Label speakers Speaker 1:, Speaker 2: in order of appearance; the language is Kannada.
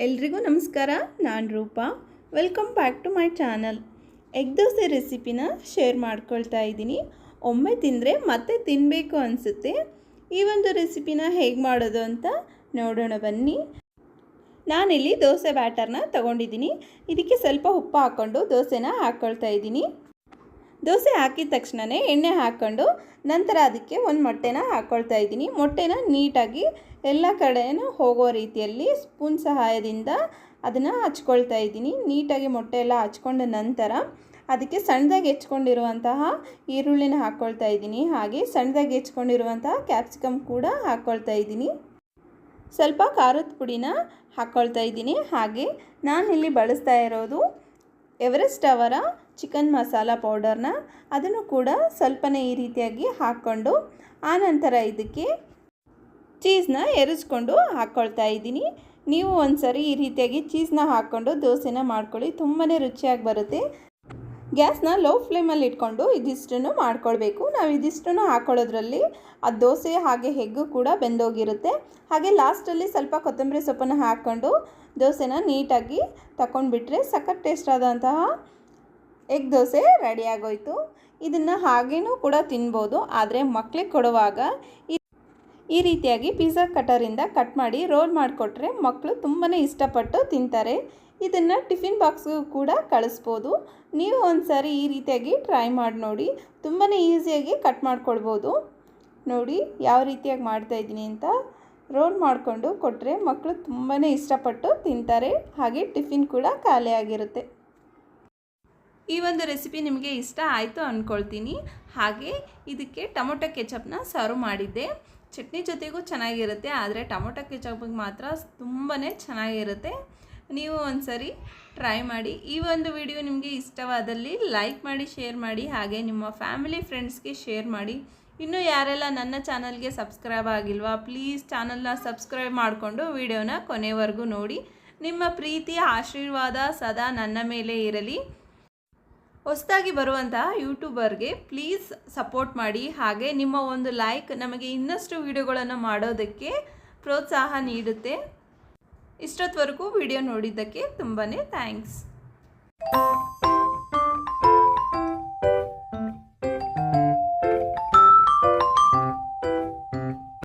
Speaker 1: ಎಲ್ರಿಗೂ ನಮಸ್ಕಾರ, ನಾನು Roopa. Welcome back to my channel egg dosa ರೆಸಿಪಿನ ಶೇರ್ ಮಾಡ್ಕೊಳ್ತಾ ಇದ್ದೀನಿ. ಒಮ್ಮೆ ತಿಂದರೆ ಮತ್ತೆ ತಿನ್ನಬೇಕು ಅನಿಸುತ್ತೆ. ಈ ಒಂದು ರೆಸಿಪಿನ ಹೇಗೆ ಮಾಡೋದು ಅಂತ ನೋಡೋಣ ಬನ್ನಿ. ನಾನಿಲ್ಲಿ ದೋಸೆ ಬ್ಯಾಟರ್ನ ತಗೊಂಡಿದ್ದೀನಿ. ಇದಕ್ಕೆ ಸ್ವಲ್ಪ ಉಪ್ಪು ಹಾಕ್ಕೊಂಡು ದೋಸೆನ ಹಾಕ್ಕೊಳ್ತಾ ಇದ್ದೀನಿ. ದೋಸೆ ಹಾಕಿದ ತಕ್ಷಣವೇ ಎಣ್ಣೆ ಹಾಕ್ಕೊಂಡು ನಂತರ ಅದಕ್ಕೆ ಒಂದು ಮೊಟ್ಟೆನ ಹಾಕ್ಕೊಳ್ತಾ ಇದ್ದೀನಿ. ಮೊಟ್ಟೆನ ನೀಟಾಗಿ ಎಲ್ಲ ಕಡೆಯೂ ಹೋಗೋ ರೀತಿಯಲ್ಲಿ ಸ್ಪೂನ್ ಸಹಾಯದಿಂದ ಅದನ್ನು ಹಚ್ಕೊಳ್ತಾ ಇದ್ದೀನಿ. ನೀಟಾಗಿ ಮೊಟ್ಟೆ ಎಲ್ಲ ಹಚ್ಕೊಂಡ ನಂತರ ಅದಕ್ಕೆ ಸಣ್ಣದಾಗಿ ಹೆಚ್ಕೊಂಡಿರುವಂತಹ ಈರುಳ್ಳಿನ ಹಾಕ್ಕೊಳ್ತಾ ಇದ್ದೀನಿ. ಹಾಗೆ ಸಣ್ಣದಾಗಿ ಹೆಚ್ಕೊಂಡಿರುವಂತಹ ಕ್ಯಾಪ್ಸಿಕಮ್ ಕೂಡ ಹಾಕ್ಕೊಳ್ತಾ ಇದ್ದೀನಿ. ಸ್ವಲ್ಪ ಖಾರದ ಪುಡಿನ ಹಾಕ್ಕೊಳ್ತಾ ಇದ್ದೀನಿ. ಹಾಗೆ ನಾನಿಲ್ಲಿ ಬಳಸ್ತಾ ಇರೋದು ಎವರೆಸ್ಟ್ ಅವರ ಚಿಕನ್ ಮಸಾಲ ಪೌಡರ್ನ ಅದನ್ನು ಕೂಡ ಸ್ವಲ್ಪನೇ ಈ ರೀತಿಯಾಗಿ ಹಾಕ್ಕೊಂಡು ಆನಂತರ ಇದಕ್ಕೆ ಚೀಸ್ನ ಎರಚ್ಕೊಂಡು ಹಾಕ್ಕೊಳ್ತಾ ಇದ್ದೀನಿ. ನೀವು ಒಂದ್ಸರಿ ಈ ರೀತಿಯಾಗಿ ಚೀಸ್ನ ಹಾಕ್ಕೊಂಡು ದೋಸೆನ ಮಾಡ್ಕೊಳ್ಳಿ ತುಂಬಾ ರುಚಿಯಾಗಿ ಬರುತ್ತೆ. ಗ್ಯಾಸ್ನ ಲೋ ಫ್ಲೇಮಲ್ಲಿ ಇಟ್ಕೊಂಡು ಇದಿಷ್ಟನ್ನು ಮಾಡ್ಕೊಳ್ಬೇಕು. ನಾವು ಇದಿಷ್ಟನ್ನು ಹಾಕ್ಕೊಳ್ಳೋದ್ರಲ್ಲಿ ಆ ದೋಸೆ ಹಾಗೆ ಹೆಗ್ಗು ಕೂಡ ಬೆಂದೋಗಿರುತ್ತೆ. ಹಾಗೆ ಲಾಸ್ಟಲ್ಲಿ ಸ್ವಲ್ಪ ಕೊತ್ತಂಬರಿ ಸೊಪ್ಪನ್ನು ಹಾಕ್ಕೊಂಡು ದೋಸೆನ ನೀಟಾಗಿ ತಗೊಂಡ್ಬಿಟ್ರೆ ಸಖತ್ ಟೇಸ್ಟ್ ಆದಂತಹ ಎಗ್ ದೋಸೆ ರೆಡಿ ಆಗೋಯ್ತು. ಇದನ್ನು ಹಾಗೇನೂ ಕೂಡ ತಿನ್ಬೋದು, ಆದರೆ ಮಕ್ಕಳಿಗೆ ಕೊಡುವಾಗ ಈ ರೀತಿಯಾಗಿ ಪಿಜ್ಜಾ ಕಟರಿಂದ ಕಟ್ ಮಾಡಿ ರೋಲ್ ಮಾಡಿಕೊಟ್ರೆ ಮಕ್ಕಳು ತುಂಬಾ ಇಷ್ಟಪಟ್ಟು ತಿಂತಾರೆ. ಇದನ್ನು ಟಿಫಿನ್ ಬಾಕ್ಸ್ಗೂ ಕೂಡ ಕಳಿಸ್ಬೋದು. ನೀವು ಒಂದು ಸಾರಿ ಈ ರೀತಿಯಾಗಿ ಟ್ರೈ ಮಾಡಿ ನೋಡಿ ತುಂಬಾ ಈಸಿಯಾಗಿ ಕಟ್ ಮಾಡ್ಕೊಳ್ಬೋದು. ನೋಡಿ, ಯಾವ ರೀತಿಯಾಗಿ ಮಾಡ್ತಾಯಿದ್ದೀನಿ ಅಂತ. ರೋಲ್ ಮಾಡಿಕೊಂಡು ಕೊಟ್ಟರೆ ಮಕ್ಕಳು ತುಂಬಾ ಇಷ್ಟಪಟ್ಟು ತಿಂತಾರೆ. ಹಾಗೆ ಟಿಫಿನ್ ಕೂಡ ಖಾಲಿಯಾಗಿರುತ್ತೆ. ಈ ಒಂದು ರೆಸಿಪಿ ನಿಮಗೆ ಇಷ್ಟ ಆಯಿತು ಅಂದ್ಕೊಳ್ತೀನಿ ಹಾಗೆ ಇದಕ್ಕೆ ಟೊಮೊಟೊ ಕೆಚಪ್ನ ಸರ್ವ್ ಮಾಡಿದ್ದೆ. ಚಟ್ನಿ ಜೊತೆಗೂ ಚೆನ್ನಾಗಿರುತ್ತೆ, ಆದರೆ ಟೊಮೊಟೊ ಕೆಚಪ್ಗೆ ಮಾತ್ರ ತುಂಬಾ ಚೆನ್ನಾಗಿರುತ್ತೆ. ನೀವು ಒಂದ್ಸರಿ ಟ್ರೈ ಮಾಡಿ. ಈ ಒಂದು ವಿಡಿಯೋ ನಿಮಗೆ ಇಷ್ಟವಾದಲ್ಲಿ ಲೈಕ್ ಮಾಡಿ, ಶೇರ್ ಮಾಡಿ, ಹಾಗೆ ನಿಮ್ಮ ಫ್ಯಾಮಿಲಿ ಫ್ರೆಂಡ್ಸ್ಗೆ ಶೇರ್ ಮಾಡಿ. ಇನ್ನು ಯಾರೆಲ್ಲ ನನ್ನ ಚಾನಲ್ಗೆ ಸಬ್ಸ್ಕ್ರೈಬ್ ಆಗಿಲ್ವಾ, ಪ್ಲೀಸ್ ಚಾನಲ್ನ ಸಬ್ಸ್ಕ್ರೈಬ್ ಮಾಡಿಕೊಂಡು ವಿಡಿಯೋನ ಕೊನೆವರೆಗೂ ನೋಡಿ. ನಿಮ್ಮ ಪ್ರೀತಿ ಆಶೀರ್ವಾದ ಸದಾ ನನ್ನ ಮೇಲೆ ಇರಲಿ. ಹೊಸದಾಗಿ ಬರುವಂತಹ ಯೂಟ್ಯೂಬರ್ಗೆ ಪ್ಲೀಸ್ ಸಪೋರ್ಟ್ ಮಾಡಿ. ಹಾಗೆ ನಿಮ್ಮ ಒಂದು ಲೈಕ್ ನಮಗೆ ಇನ್ನಷ್ಟು ವಿಡಿಯೋಗಳನ್ನು ಮಾಡೋದಕ್ಕೆ ಪ್ರೋತ್ಸಾಹ ನೀಡುತ್ತೆ. ಇಷ್ಟೊತ್ತವರೆಗೂ ವಿಡಿಯೋ ನೋಡಿದ್ದಕ್ಕೆ ತುಂಬಾ ಥ್ಯಾಂಕ್ಸ್.